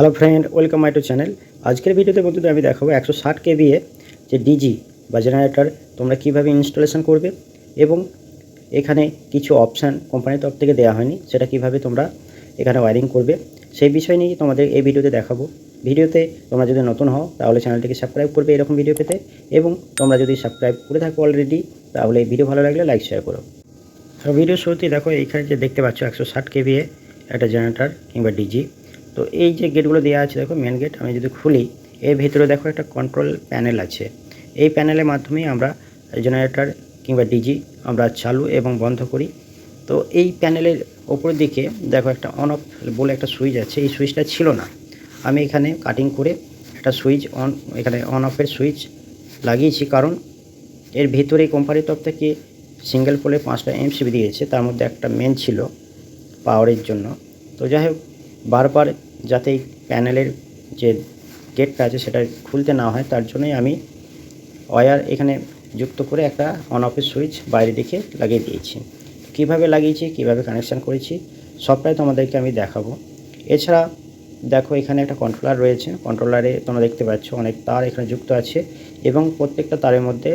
Hello friend welcome my to channel আজকের ভিডিওতে বন্ধুদের আমি দেখাবো একশো ষাট কেভিএ যে ডিজি বা জেনারেটর তোমরা কীভাবে ইনস্টলেশন করবে এবং এখানে কিছু অপশান কোম্পানির তরফ থেকে দেওয়া হয়নি, সেটা কীভাবে তোমরা এখানে ওয়ারিং করবে, সেই বিষয় নিয়ে তোমাদের এই ভিডিওতে দেখাবো। ভিডিওতে তোমরা যদি নতুন হও, তাহলে চ্যানেলটিকে সাবস্ক্রাইব করবে এরকম ভিডিও পেতে, এবং তোমরা যদি সাবস্ক্রাইব করে থাকো অলরেডি তাহলে এই ভিডিও ভালো লাগলে লাইক শেয়ার করো। ভিডিও শুরুতেই দেখো, এইখানে যে দেখতে পাচ্ছ একশো ষাট কেভিএ একটা জেনারেটর কিংবা ডিজি তো এই যে গেটগুলো দেওয়া আছে, দেখো মেন গেট আমি যদি খুলি, এর ভিতরে দেখো একটা কন্ট্রোল প্যানেল আছে। এই প্যানেলের মাধ্যমেই আমরা জেনারেটর কিংবা ডিজি আমরা চালু এবং বন্ধ করি। তো এই প্যানেলের ওপরের দিকে দেখো একটা অন অফ বলে একটা সুইচ আছে। এই সুইচটা ছিল না। আমি এখানে কাটিং করে একটা সুইচ অন এখানে অন অফের সুইচ লাগিয়েছি। কারণ এর ভিতরে কোম্পানির তরফ থেকে সিঙ্গেল পোলে পাঁচটা এমসিবি দিয়েছে। তার মধ্যে একটা মেন ছিল পাওয়ারের জন্য। তো যাই হোক বারবার যাতে প্যানেলের যে গেটটা আছে সেটা খুলতে না হয়, তার জন্যই আমি ওয়্যার এখানে যুক্ত করে একটা অন অফের সুইচ বাইরে দিকে লাগিয়ে দিয়েছি। কীভাবে লাগিয়েছি, কীভাবে কানেকশান করেছি, সবটাই তোমাদেরকে আমি দেখাবো। এছাড়া দেখো এখানে একটা কন্ট্রোলার রয়েছে। কন্ট্রোলারে তোমরা দেখতে পাচ্ছ অনেক তার এখানে যুক্ত আছে এবং প্রত্যেকটা তারের মধ্যে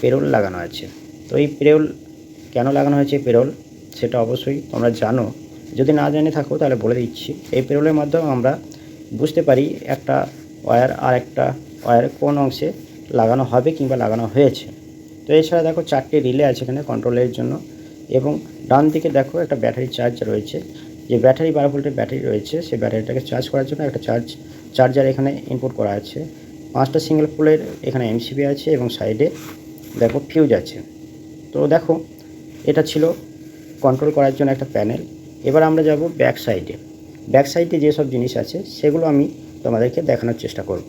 পেরোল লাগানো আছে। তো এই পেরোল কেন লাগানো হয়েছে পেরোল সেটা অবশ্যই তোমরা জানো। যদি না জেনে থাকো, তাহলে বলে দিচ্ছি। এই পেরোলের মাধ্যমে আমরা বুঝতে পারি একটা ওয়্যার আর একটা ওয়্যার কোন অংশে লাগানো হবে কিংবা লাগানো হয়েছে। তো এছাড়া দেখো চারটি রিলে আছে এখানে কন্ট্রোলের জন্য। এবং ডান দিকে দেখো একটা ব্যাটারি চার্জ রয়েছে। যে ব্যাটারি বারো ভোল্টের ব্যাটারি রয়েছে সেই ব্যাটারিটাকে চার্জ করার জন্য একটা চার্জ, চার্জার এখানে ইনপুট করা আছে। পাঁচটা সিঙ্গেল পোলের এখানে এমসিবি আছে এবং সাইডে দেখো ফিউজ আছে। তো দেখো, এটা ছিল কন্ট্রোল করার জন্য একটা প্যানেল এবার আমরা যাব ব্যাক সাইডে ব্যাক সাইডে যেসব জিনিস আছে, সেগুলো আমি তোমাদেরকে দেখানোর চেষ্টা করব।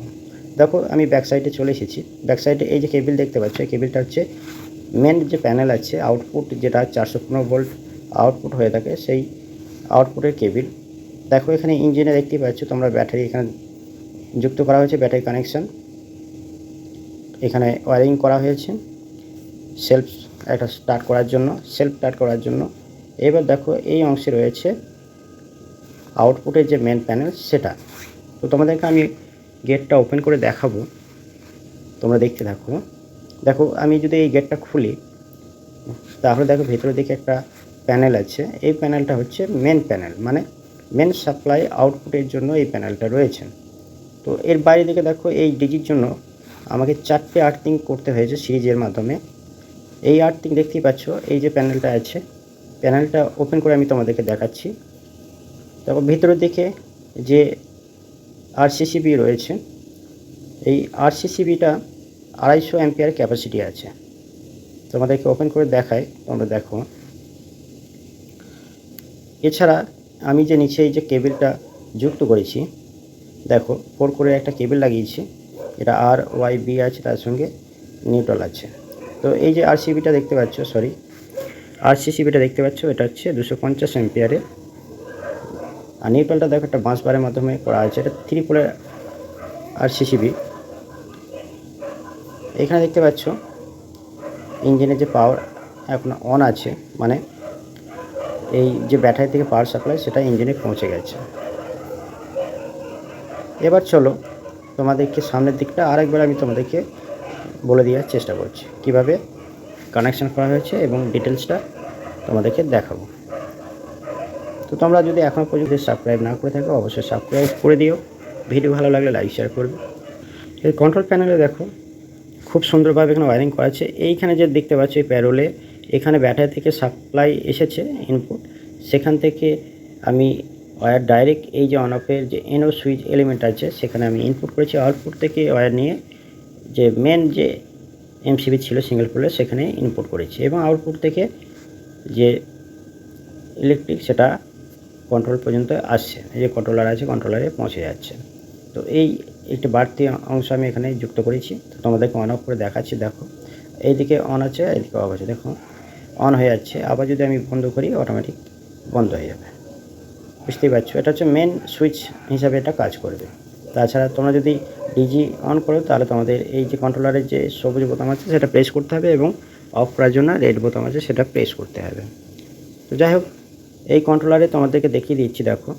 দেখো, আমি ব্যাক সাইডে চলে এসেছি। ব্যাক সাইডে এই যে কেবিল দেখতে পাচ্ছ, এই কেবিলটা হচ্ছে মেন যে প্যানেল আছে আউটপুট যেটা চারশো পনেরো ভোল্ট আউটপুট হয়ে থাকে, সেই আউটপুটের কেবিল দেখো, এখানে ইঞ্জিনে দেখতে পাচ্ছ, তোমরা ব্যাটারি এখানে যুক্ত করা হয়েছে ব্যাটারি কানেকশান এখানে ওয়ারিং করা হয়েছে। সেলফ একটা স্টার্ট করার জন্য সেলফ স্টার্ট করার জন্য। এবার দেখো এই অংশে রয়েছে আউটপুটের যে মেন প্যানেল সেটা। তো তোমাদেরকে আমি গেটটা ওপেন করে দেখাবো। তোমরা দেখতে থাকো। দেখো, আমি যদি এই গেটটা খুলি, তাহলে দেখো ভেতরের দিকে একটা প্যানেল আছে। এই প্যানেলটা হচ্ছে মেন প্যানেল মানে মেন সাপ্লাই আউটপুটের জন্য এই প্যানেলটা রয়েছে। তো এর বাইরে দিকে দেখো, এই ডিজির জন্য আমাকে চারটে আর্থিং করতে হয়েছে সিরিজের মাধ্যমে। এই আর্থিং দেখতেই পাচ্ছ, এই যে প্যানেলটা আছে প্যানেলটা ওপেন করে আমি তোমাদেরকে দেখাচ্ছি। তারপর ভিতরের দিকে যে আরসিসিবি রয়েছে, এই আরসিসিবিটা আড়াইশো অ্যাম্পিয়ার ক্যাপাসিটি আছে। তোমাদেরকে ওপেন করে দেখাই তোমরা দেখো। এছাড়া আমি যে নিচে এই যে কেবিলটা যুক্ত করেছি, দেখো, ফোর করে একটা কেবিল লাগিয়েছি। এটা আর ওয়াই বি আছে, তার সঙ্গে নিউট্রাল আছে। তো এই যে আরসিবিটা দেখতে পাচ্ছ, সরি আরসিসিবিটা দেখতে পাচ্ছ, এটা হচ্ছে দুশো পঞ্চাশ এম্পিয়ারে আর নিউট্রালটা দেখো, একটা বাঁশ বারের মাধ্যমে করা আছে, এটা থ্রি পোলের আরসিসিবি এখানে দেখতে পাচ্ছ, ইঞ্জিনের যে পাওয়ার এখন অন আছে মানে এই যে ব্যাটারি থেকে পাওয়ার সাপ্লাই সেটা ইঞ্জিনে পৌঁছে গেছে। এবার চলো, তোমাদেরকে সামনের দিকটা আরেকবার আমি তোমাদেরকে বলে দেওয়ার চেষ্টা করছি। কীভাবে? কানেকশান করা হয়েছে এবং ডিটেলসটা তোমাদেরকে দেখাবো। তো তোমরা যদি এখনও পর্যন্ত সাবস্ক্রাইব না করে থাকো, অবশ্যই সাবস্ক্রাইব করে দিও। ভিডিও ভালো লাগলে লাইক শেয়ার করবে। এই কন্ট্রোল প্যানেলে দেখো, খুব সুন্দরভাবে এখানে ওয়ারিং করা আছে। এইখানে যে দেখতে পাচ্ছ, এই প্যারোলে এখানে ব্যাটারি থেকে সাপ্লাই এসেছে ইনপুট সেখান থেকে আমি ওয়্যার ডাইরেক্ট এই যে অন যে এনও সুইচ এলিমেন্ট আছে, সেখানে আমি ইনপুট করেছি। আউটপুট থেকে ওয়্যার নিয়ে যে মেন যে এমসিবি ছিল সিঙ্গেল পোলে সেখানে ইনপুট করেছি। এবং আউটপুট থেকে যে ইলেকট্রিক সেটা কন্ট্রোল পর্যন্ত আসছে। যে কন্ট্রোলার আছে কন্ট্রোলারে পৌঁছে যাচ্ছে। তো এই একটি বাড়তি অংশ আমি এখানে যুক্ত করেছি। তো তোমাদেরকে অন অফ করে দেখাচ্ছি, দেখো। এইদিকে অন আছে, এইদিকে অফ আছে। দেখো অন হয়ে যাচ্ছে। আবার যদি আমি বন্ধ করি অটোমেটিক বন্ধ হয়ে যাবে। বুঝতেই পারছ? এটা হচ্ছে মেন সুইচ হিসাবে এটা কাজ করবে। তাছাড়া তোমরা যদি ডিজি অন করো, তাহলে তোমাদের এই যে কন্ট্রোলারের যে সবুজ বোতাম আছে, সেটা প্রেস করতে হবে এবং অফ করার জন্য রেড বোতাম আছে, সেটা প্রেস করতে হবে। তো যাই হোক, এই কন্ট্রোলারে তোমাদেরকে দেখিয়ে দিচ্ছি, দেখো।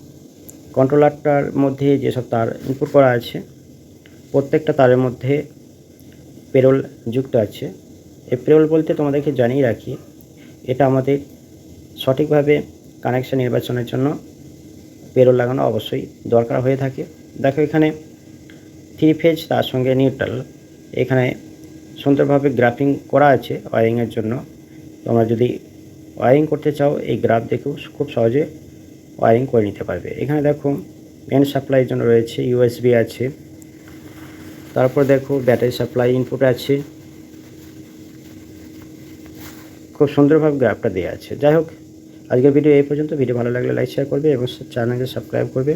কন্ট্রোলারটার মধ্যে যেসব তার ইনপুট করা আছে, প্রত্যেকটা তারের মধ্যে পেরোল যুক্ত আছে। এই পেরোল বলতে তোমাদেরকে জানিয়ে রাখি, এটা আমাদের সঠিকভাবে কানেকশন নির্বাচনের জন্য পেরোল লাগানো অবশ্যই দরকার হয়ে থাকে। দেখো এখানে থ্রি ফেজ, তার সঙ্গে নিউট্রাল। এখানে সুন্দরভাবে গ্রাফিং করা আছে ওয়ারিংয়ের জন্য। তোমরা যদি ওয়ারিং করতে চাও, এই গ্রাফ দেখেও খুব সহজে ওয়ারিং করে নিতে পারবে। এখানে দেখো মেন সাপ্লাইয়ের জন্য রয়েছে ইউএসবি আছে। তারপর দেখো ব্যাটারি সাপ্লাই ইনপুট আছে। খুব সুন্দরভাবে গ্রাফটা দেওয়া আছে। যাই হোক, আজকের ভিডিও এই পর্যন্ত। ভিডিও ভালো লাগলে লাইক শেয়ার করবে এবং চ্যানেলকে সাবস্ক্রাইব করবে।